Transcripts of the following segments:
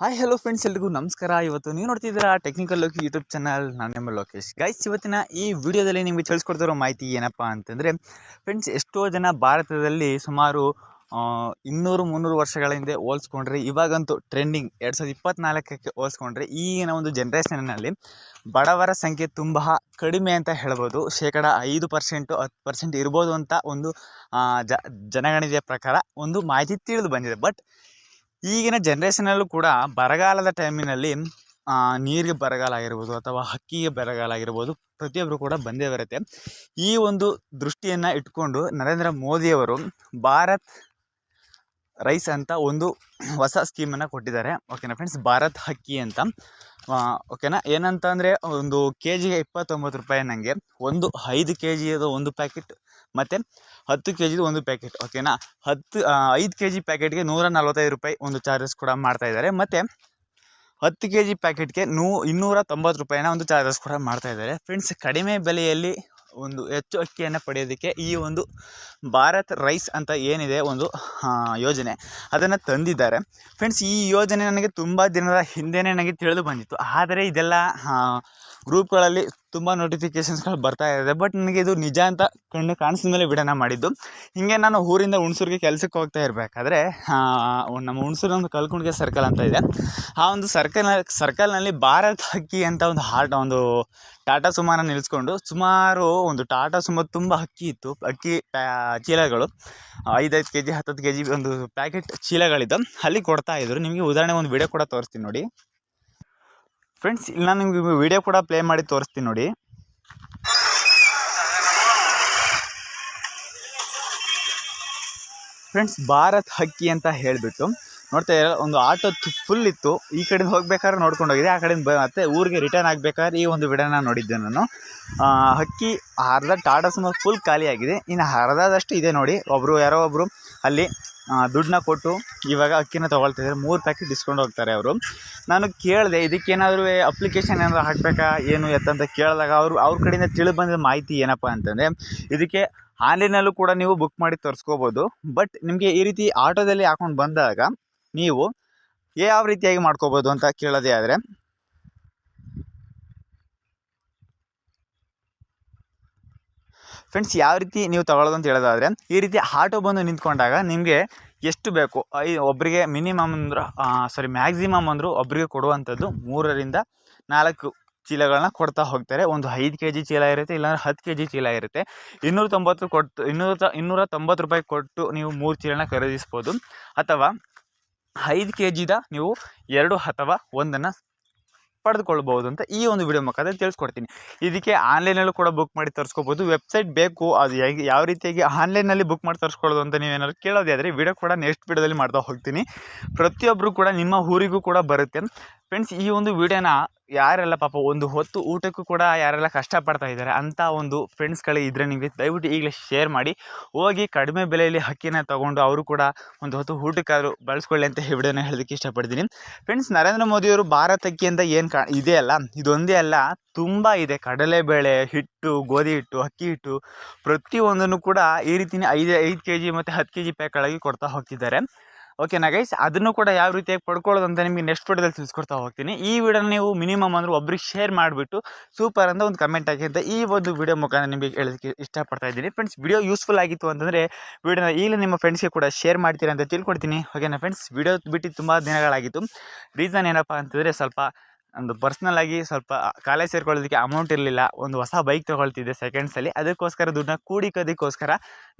Hi hello friends ಎಲ್ರಿಗೂ ನಮಸ್ಕಾರ. ಇವತ್ತು ನೀವು ನೋಡ್ತಿದ್ದೀರಾ ಟೆಕ್ನಿಕಲ್ ಲೋಕಿ ಯೂಟ್ಯೂಬ್ ಚಾನಲ್ ನಾನು ನಿಮ್ಮ ಲೋಕೇಶ್. ಗೈಸ್ ಇವತ್ತಿನ ಈ ವಿಡಿಯೋದಲ್ಲಿ ನಿಮಗೆ ತಿಳಿಸ್ಕೊಡ್ತಿರೋ ಮಾಹಿತಿ ಏನಪ್ಪ ಅಂತಂದರೆ ಫ್ರೆಂಡ್ಸ್ ಎಷ್ಟೋ ಜನ ಭಾರತದಲ್ಲಿ ಸುಮಾರು ಇನ್ನೂರು, ಮುನ್ನೂರು ವರ್ಷಗಳ ಹಿಂದೆ ಹೋಲಿಸ್ಕೊಂಡ್ರೆ, ಇವಾಗಂತೂ ಟ್ರೆಂಡಿಂಗ್ ಎರಡು ಸಾವಿರದ ಇಪ್ಪತ್ತ್ನಾಲ್ಕಕ್ಕೆ ಹೋಲಿಸ್ಕೊಂಡ್ರೆ, ಈಗಿನ ಒಂದು ಜನ್ರೇಷನ್ನಲ್ಲಿ ಬಡವರ ಸಂಖ್ಯೆ ತುಂಬ ಕಡಿಮೆ ಅಂತ ಹೇಳ್ಬೋದು. ಶೇಕಡ ಐದು ಪರ್ಸೆಂಟು ಹತ್ತು ಪರ್ಸೆಂಟ್ ಇರ್ಬೋದು ಅಂತ ಒಂದು ಜನಗಣತಿಯ ಪ್ರಕಾರ ಒಂದು ಮಾಹಿತಿ ತಿಳಿದು ಬಂದಿದೆ. ಬಟ್ ಈಗಿನ ಜನ್ರೇಷನಲ್ಲೂ ಕೂಡ ಬರಗಾಲದ ಟೈಮಿನಲ್ಲಿ ನೀರಿಗೆ ಬರಗಾಲ ಆಗಿರ್ಬೋದು ಅಥವಾ ಹಕ್ಕಿಗೆ ಬರಗಾಲ ಆಗಿರ್ಬೋದು ಪ್ರತಿಯೊಬ್ಬರು ಕೂಡ ಬಂದೇ ಬರುತ್ತೆ. ಈ ಒಂದು ದೃಷ್ಟಿಯನ್ನು ಇಟ್ಕೊಂಡು ನರೇಂದ್ರ ಮೋದಿಯವರು ಭಾರತ್ ರೈಸ್ ಅಂತ ಒಂದು ಹೊಸ ಸ್ಕೀಮನ್ನು ಕೊಟ್ಟಿದ್ದಾರೆ. ಓಕೆನಾ ಫ್ರೆಂಡ್ಸ್ ಭಾರತ್ ಹಕ್ಕಿ ಅಂತ. ಓಕೆನಾ ಏನಂತ ಅಂದರೆ ಒಂದು ಕೆ ಜಿಗೆ ಇಪ್ಪತ್ತೊಂಬತ್ತು ರೂಪಾಯಿ ನನಗೆ ಒಂದು ಐದು ಕೆ ಜಿಯದು ಒಂದು ಪ್ಯಾಕೆಟ್ ಮತ್ತು ಹತ್ತು ಕೆ ಜಿದು ಒಂದು ಪ್ಯಾಕೆಟ್ ಓಕೆನಾ ಹತ್ತು ಐದು ಕೆ ಜಿ ಪ್ಯಾಕೆಟ್ಗೆ ನೂರ ನಲ್ವತ್ತೈದು ರೂಪಾಯಿ ಒಂದು ಚಾರ್ಜಸ್ ಕೂಡ ಮಾಡ್ತಾ ಇದ್ದಾರೆ. ಮತ್ತು ಹತ್ತು ಕೆ ಜಿ ಪ್ಯಾಕೆಟ್ಗೆ ನೂ, ಇನ್ನೂರ ತೊಂಬತ್ತು ರೂಪಾಯಿನ ಒಂದು ಚಾರ್ಜಸ್ ಕೂಡ ಮಾಡ್ತಾ ಇದ್ದಾರೆ. ಫ್ರೆಂಡ್ಸ್ ಕಡಿಮೆ ಬೆಲೆಯಲ್ಲಿ ಒಂದು ಹೆಚ್ಚು ಅಕ್ಕಿಯನ್ನು ಪಡೆಯೋದಕ್ಕೆ ಈ ಒಂದು ಭಾರತ್ ರೈಸ್ ಅಂತ ಏನಿದೆ ಒಂದು ಯೋಜನೆ ಅದನ್ನು ತಂದಿದ್ದಾರೆ. ಫ್ರೆಂಡ್ಸ್ ಈ ಯೋಜನೆ ನನಗೆ ತುಂಬ ದಿನದ ಹಿಂದೆಯೇ ನನಗೆ ತಿಳಿದು ಬಂದಿತ್ತು. ಆದರೆ ಇದೆಲ್ಲ ಗ್ರೂಪ್ಗಳಲ್ಲಿ ತುಂಬ ನೋಟಿಫಿಕೇಷನ್ಸ್ಗಳು ಬರ್ತಾ ಇದೆ. ಬಟ್ ನನಗೆ ಇದು ನಿಜ ಅಂತ ಕಣ್ಣು ಕಾಣಿಸಿದ ಮೇಲೆ ವಿಡನ ಮಾಡಿದ್ದು. ಹೀಗೆ ನಾನು ಊರಿಂದ ಹುಣಸೂರಿಗೆ ಕೆಲಸಕ್ಕೆ ಹೋಗ್ತಾ ಇರಬೇಕಾದ್ರೆ ನಮ್ಮ ಹುಣಸೂರು ಒಂದು ಕಲ್ಕುಂಡಿಗೆ ಸರ್ಕಲ್ ಅಂತ ಇದೆ. ಆ ಒಂದು ಸರ್ಕಲ್ ಸರ್ಕಲ್ನಲ್ಲಿ ಭಾರತ್ ಹಕ್ಕಿ ಅಂತ ಒಂದು ಹಾರ್ಟ್ ಒಂದು ಟಾಟಾ ಸುಮಾನ ನಿಲ್ಲಿಸ್ಕೊಂಡು ಸುಮಾರು ಒಂದು ಟಾಟಾ ಸುಮ ತುಂಬ ಅಕ್ಕಿ ಇತ್ತು. ಅಕ್ಕಿ ಚೀಲಗಳು. ಐದೈದು ಕೆ ಜಿ ಹತ್ತತ್ತು ಕೆ ಜಿ ಒಂದು ಪ್ಯಾಕೆಟ್ ಚೀಲಗಳಿದ್ದು. ಅಲ್ಲಿ ಕೊಡ್ತಾ ಇದ್ರು. ನಿಮಗೆ ಉದಾಹರಣೆ ಒಂದು ವಿಡಿಯೋ ಕೂಡ ತೋರಿಸ್ತೀನಿ ನೋಡಿ. ಫ್ರೆಂಡ್ಸ್ ಇಲ್ಲಿ ನಾನು ನಿಮಗೆ ವಿಡಿಯೋ ಕೂಡ ಪ್ಲೇ ಮಾಡಿ ತೋರಿಸ್ತೀನಿ ನೋಡಿ. ಫ್ರೆಂಡ್ಸ್ ಭಾರತ್ ಹಕ್ಕಿ ಅಂತ ಹೇಳಿಬಿಟ್ಟು, ನೋಡ್ತಾ ಇರೋ ಒಂದು ಆಟೋ ಫುಲ್ ಇತ್ತು. ಈ ಕಡೆಯಿಂದ ಹೋಗ್ಬೇಕಾದ್ರೆ ನೋಡ್ಕೊಂಡು ಹೋಗಿದೆ ಆ ಕಡೆಯಿಂದ ಮತ್ತೆ ಊರಿಗೆ ರಿಟರ್ನ್ ಆಗಬೇಕಾದ್ರೆ ಈ ಒಂದು ವಿಡಿಯೋನ ನೋಡಿದ್ದೆ ನಾನು. ಹಕ್ಕಿ ಅರ್ಧ ಟಾಟಾ ಸುಮಾರು ಫುಲ್ ಖಾಲಿಯಾಗಿದೆ. ಇನ್ನು ಅರ್ಧದಷ್ಟು ಇದೆ ನೋಡಿ. ಒಬ್ಬರು ಯಾರೋ ಒಬ್ಬರು ಅಲ್ಲಿ ದುಡ್ಡನ್ನ ಕೊಟ್ಟು ಇವಾಗ ಅಕ್ಕಿನ ತೊಗೊಳ್ತಿದ್ದಾರೆ ಮೂರು ಪ್ಯಾಕೆಟ್ ಡಿಸ್ಕೌಂಟ್ ಹೋಗ್ತಾರೆ ಅವರು. ನಾನು ಕೇಳಿದೆ, ಇದಕ್ಕೇನಾದರೂ ಅಪ್ಲಿಕೇಶನ್ ಏನಾದರೂ ಹಾಕಬೇಕಾ, ಏನು ಎತ್ತಂತ ಕೇಳಿದಾಗ ಅವರು, ಅವ್ರ ಕಡೆಯಿಂದ ತಿಳಿದು ಬಂದಿದ್ದ ಮಾಹಿತಿ ಏನಪ್ಪ ಅಂತಂದರೆ, ಇದಕ್ಕೆ ಆನ್ಲೈನಲ್ಲೂ ಕೂಡ ನೀವು ಬುಕ್ ಮಾಡಿ ತರಿಸ್ಕೋಬೋದು. ಬಟ್ ನಿಮಗೆ ಈ ರೀತಿ ಆಟೋದಲ್ಲಿ ಹಾಕ್ಕೊಂಡು ಬಂದಾಗ ನೀವು ಯಾವ ರೀತಿಯಾಗಿ ಮಾಡ್ಕೋಬೋದು ಅಂತ ಕೇಳೋದೇ ಆದರೆ ಫ್ರೆಂಡ್ಸ್ ಯಾವ ರೀತಿ ನೀವು ತಗೊಳ್ಳೋದು ಅಂತ ಹೇಳೋದಾದರೆ, ಈ ರೀತಿ ಆಟೋ ಬಂದು ನಿಂತ್ಕೊಂಡಾಗ ನಿಮಗೆ ಎಷ್ಟು ಬೇಕು? ಐ ಒಬ್ಬರಿಗೆ ಮಿನಿಮಮ್ ಅಂದ್ರೆ ಸಾರಿ ಮ್ಯಾಕ್ಸಿಮಮ್ ಅಂದರೂ ಒಬ್ಬರಿಗೆ ಕೊಡುವಂಥದ್ದು ಮೂರರಿಂದ ನಾಲ್ಕು ಚೀಲಗಳನ್ನ ಕೊಡ್ತಾ ಹೋಗ್ತಾರೆ. ಒಂದು ಐದು ಕೆ ಜಿ ಚೀಲ ಇರುತ್ತೆ, ಇಲ್ಲಾಂದ್ರೆ ಹತ್ತು ಕೆ ಜಿ ಚೀಲ ಇರುತ್ತೆ. ಇನ್ನೂರ ತೊಂಬತ್ತು ಕೊಟ್ಟು, ಇನ್ನೂರ ಇನ್ನೂರ ತೊಂಬತ್ತು ರೂಪಾಯಿ ಕೊಟ್ಟು ನೀವು ಮೂರು ಚೀಲನ ಖರೀದಿಸ್ಬೋದು. ಅಥವಾ ಐದು ಕೆ ಜಿದ ನೀವು ಎರಡು ಅಥವಾ ಒಂದನ್ನು ಪಡೆದುಕೊಳ್ಬೋದು ಅಂತ ಈ ಒಂದು ವಿಡಿಯೋ ಮುಖಾಂತರ ತಿಳಿಸ್ಕೊಡ್ತೀನಿ. ಇದಕ್ಕೆ ಆನ್ಲೈನಲ್ಲೂ ಕೂಡ ಬುಕ್ ಮಾಡಿ ತರಿಸ್ಕೋಬೋದು. ವೆಬ್ಸೈಟ್ ಬೇಕು, ಅದು ಹೇಗೆ, ಯಾವ ರೀತಿಯಾಗಿ ಆನ್ಲೈನಲ್ಲಿ ಬುಕ್ ಮಾಡಿ ತರಿಸ್ಕೊಳ್ಳೋದು ಅಂತ ನೀವೇನಾದ್ರು ಕೇಳೋದೇ ಆದರೆ ವಿಡಿಯೋ ಕೂಡ ನೆಕ್ಸ್ಟ್ ವಿಡಿಯೋದಲ್ಲಿ ಮಾಡ್ತಾ ಹೋಗ್ತೀನಿ. ಪ್ರತಿಯೊಬ್ಬರು ಕೂಡ ನಿಮ್ಮ ಊರಿಗೂ ಕೂಡ ಬರುತ್ತೆ. ಫ್ರೆಂಡ್ಸ್ ಈ ಒಂದು ವಿಡಿಯೋನ ಯಾರೆಲ್ಲ ಪಾಪ ಒಂದು ಹೊತ್ತು ಊಟಕ್ಕೂ ಕೂಡ ಯಾರೆಲ್ಲ ಕಷ್ಟಪಡ್ತಾ ಇದ್ದಾರೆ ಅಂಥ ಒಂದು ಫ್ರೆಂಡ್ಸ್ಗಳು ಇದ್ದರೆ ನಿಮಗೆ ದಯವಿಟ್ಟು ಈಗಲೇ ಶೇರ್ ಮಾಡಿ. ಹೋಗಿ ಕಡಿಮೆ ಬೆಲೆಯಲ್ಲಿ ಹಕ್ಕಿನ ತೊಗೊಂಡು ಅವರು ಕೂಡ ಒಂದು ಹೊತ್ತು ಊಟಕ್ಕಾದರೂ ಬಳಸ್ಕೊಳ್ಳಿ ಅಂತ ಈ ವಿಡಿಯೋನ ಹೇಳೋದಕ್ಕೆ ಇಷ್ಟಪಡ್ತೀನಿ. ಫ್ರೆಂಡ್ಸ್ ನರೇಂದ್ರ ಮೋದಿಯವರು ಭಾರತಕ್ಕೆ ಅಂತ ಏನು ಕಾ, ಇದೆ ಅಲ್ಲ? ಇದೊಂದೇ ಅಲ್ಲ, ತುಂಬ ಇದೆ. ಕಡಲೆಬೇಳೆ ಹಿಟ್ಟು, ಗೋಧಿ ಹಿಟ್ಟು, ಅಕ್ಕಿ ಹಿಟ್ಟು ಪ್ರತಿಯೊಂದನ್ನು ಕೂಡ ಈ ರೀತಿಯೇ ಐದು ಐದು ಕೆ ಜಿ ಮತ್ತು ಹತ್ತು ಕೆ ಜಿ ಪ್ಯಾಕ್ಗಳಾಗಿ ಕೊಡ್ತಾ ಹೋಗ್ತಿದ್ದಾರೆ. ಓಕೆನಾ ಗೈಸ್ ಅದನ್ನು ಕೂಡ ಯಾವ ರೀತಿಯಾಗಿ ಪಡ್ಕೊಳ್ಳೋದು ಅಂತ ನಿಮಗೆ ನೆಕ್ಸ್ಟ್ ವಿಡಿಯೋದಲ್ಲಿ ತಿಳಿಸ್ಕೊಡ್ತಾ ಹೋಗ್ತೀನಿ. ಈ ವಿಡಿಯೋನ ನೀವು ಮಿನಿಮಮ್ ಅಂದ್ರೆ ಒಬ್ರಿಗೆ ಶೇರ್ ಮಾಡಿಬಿಟ್ಟು ಸೂಪರ್ ಅಂತ ಒಂದು ಕಮೆಂಟ್ ಹಾಕಿ ಅಂತ ಈ ಒಂದು ವಿಡಿಯೋ ಮುಖಾಂತರ ನಿಮಗೆ ಹೇಳೋದಕ್ಕೆ ಇಷ್ಟಪಡ್ತಾ ಇದ್ದೀನಿ. ಫ್ರೆಂಡ್ಸ್ ವಿಡಿಯೋ ಯೂಸ್ಫುಲ್ ಆಗಿತ್ತು ಅಂತಂದರೆ ವಿಡಿಯೋನ ಈಗಲೇ ನಿಮ್ಮ ಫ್ರೆಂಡ್ಸ್ಗೆ ಕೂಡ ಶೇರ್ ಮಾಡ್ತೀರಾ ಅಂತ ತಿಳ್ಕೊಡ್ತೀನಿ. ಓಕೆನಾ ಫ್ರೆಂಡ್ಸ್ ವಿಡಿಯೋ ಬಿಟ್ಟು ತುಂಬ ದಿನಗಳಾಗಿತ್ತು. ರೀಸನ್ ಏನಪ್ಪ ಅಂತಂದರೆ ಸ್ವಲ್ಪ ಒಂದು ಪರ್ಸ್ನಲ್ ಆಗಿ ಸ್ವಲ್ಪ ಕಾಲೇಜ್ ಸೇರ್ಕೊಳ್ಳೋದಕ್ಕೆ ಅಮೌಂಟ್ ಇರಲಿಲ್ಲ. ಒಂದು ಹೊಸ ಬೈಕ್ ತೊಗೊಳ್ತಿದ್ದೆ ಸೆಕೆಂಡ್ಸಲ್ಲಿ ಅದಕ್ಕೋಸ್ಕರ ದುಡ್ಡನ್ನ ಕೂಡಿಕೋದಕ್ಕೋಸ್ಕರ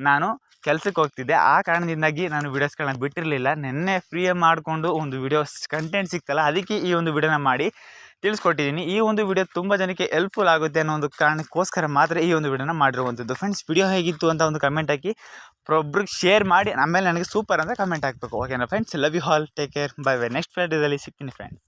ನಾನು ಕೆಲಸಕ್ಕೆ ಹೋಗ್ತಿದ್ದೆ. ಆ ಕಾರಣದಿಂದಾಗಿ ನಾನು ವೀಡಿಯೋಸ್ಗಳನ್ನ ಬಿಟ್ಟಿರಲಿಲ್ಲ. ನಿನ್ನೆ ಫ್ರೀ ಮಾಡಿಕೊಂಡು ಒಂದು ವೀಡಿಯೋಸ್ ಕಂಟೆಂಟ್ ಸಿಕ್ತಲ್ಲ, ಅದಕ್ಕೆ ಈ ಒಂದು ವಿಡಿಯೋನ ಮಾಡಿ ತಿಳಿಸ್ಕೊಟ್ಟಿದ್ದೀನಿ. ಈ ಒಂದು ವಿಡಿಯೋ ತುಂಬ ಜನಕ್ಕೆ ಹೆಲ್ಪ್ಫುಲ್ ಆಗುತ್ತೆ ಅನ್ನೋ ಒಂದು ಕಾರಣಕ್ಕೋಸ್ಕರ ಮಾತ್ರ ಈ ಒಂದು ವಿಡಿಯೋನ ಮಾಡಿರುವಂಥದ್ದು. ಫ್ರೆಂಡ್ಸ್ ವಿಡಿಯೋ ಹೇಗಿತ್ತು ಅಂತ ಒಂದು ಕಮೆಂಟ್ ಹಾಕಿ ಪ್ರೊಬ್ರಿಗೆ ಶೇರ್ ಮಾಡಿ ಆಮೇಲೆ ನನಗೆ ಸೂಪರ್ ಅಂತ ಕಮೆಂಟ್ ಹಾಕಬೇಕು. ಓಕೆನಾ friends love you all take care bye bye next ವಿಡಿಯೋದಲ್ಲಿ ಸಿಗ್ತೀನಿ ಫ್ರೆಂಡ್ಸ್